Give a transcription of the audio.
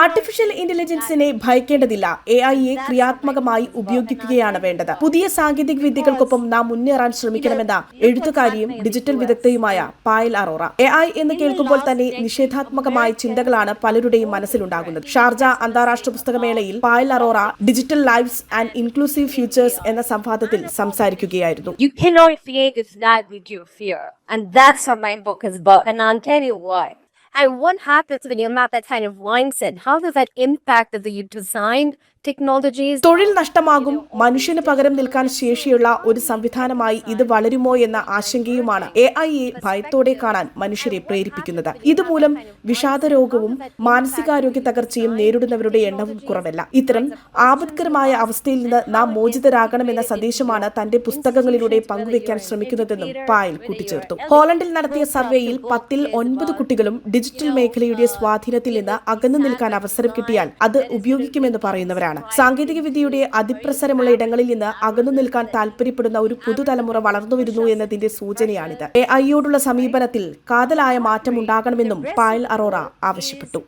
Artificial ഇന്റലിജൻസിനെ ഭയക്കേണ്ടതില്ല A ഐയെ ക്രിയാത്മകമായി ഉപയോഗിക്കുകയാണ് വേണ്ടത് പുതിയ സാങ്കേതിക വിദ്യകൾക്കൊപ്പം നാം മുന്നേറാൻ ശ്രമിക്കണമെന്ന എഴുത്തുകാരിയും ഡിജിറ്റൽ വിദഗ്ധയുമായ പായൽ അറോറ എ ഐ എന്ന് കേൾക്കുമ്പോൾ തന്നെ നിഷേധാത്മകമായ ചിന്തകളാണ് പലരുടെയും മനസ്സിലുണ്ടാകുന്നത് ഷാർജ അന്താരാഷ്ട്ര പുസ്തകമേളയിൽ Payal Arora digital lifes and inclusive futures എന്ന സംവാദത്തിൽ സംസാരിക്കുകയായിരുന്നു. And that's what my book is about. And I'll tell you why. And what happens when you're not that kind of mindset? How does that impact the you designed technologies? തൊഴിൽ നഷ്ടമാകും മനുഷ്യന് പകരം നിൽക്കാൻ ശേഷിയുള്ള ഒരു സംവിധാനമായി ഇത് വളരുമോ എന്ന ആശങ്കയുമാണ് എ ഐയെ ഭയത്തോടെ കാണാൻ മനുഷ്യരെ പ്രേരിപ്പിക്കുന്നത് ഇതുമൂലം വിഷാദരോഗവും മാനസികാരോഗ്യ തകർച്ചയും നേരിടുന്നവരുടെ എണ്ണവും കുറവല്ല ഇത്തരം ആപത്കരമായ അവസ്ഥയിൽ നിന്ന് നാം മോചിതരാകണമെന്ന സന്ദേശമാണ് തന്റെ പുസ്തകങ്ങളിലൂടെ പങ്കുവയ്ക്കാൻ ശ്രമിക്കുന്നതെന്നും പായൽ കൂട്ടിച്ചേർത്തു ഹോളണ്ടിൽ നടത്തിയ സർവേയിൽ പത്തിൽ ഒൻപത് കുട്ടികളും ഡിജിറ്റൽ മേഖലയുടെ സ്വാധീനത്തിൽ നിന്ന് അകന്നു നിൽക്കാൻ അവസരം കിട്ടിയാൽ അത് ഉപയോഗിക്കുമെന്ന് പറയുന്നവരാണ്. സാങ്കേതിക വിദ്യയുടെ അതിപ്രസരമുള്ള ഇടങ്ങളിൽ നിന്ന് അകന്നു നിൽക്കാൻ താല്പര്യപ്പെടുന്ന ഒരു പുതുതലമുറ വളർന്നുവരുന്നു എന്നതിന്റെ സൂചനയാണിത്. എ ഐയോടുള്ള സമീപനത്തിൽ കാതലായ മാറ്റം ഉണ്ടാകണമെന്നും പായൽ അറോറ ആവശ്യപ്പെട്ടു.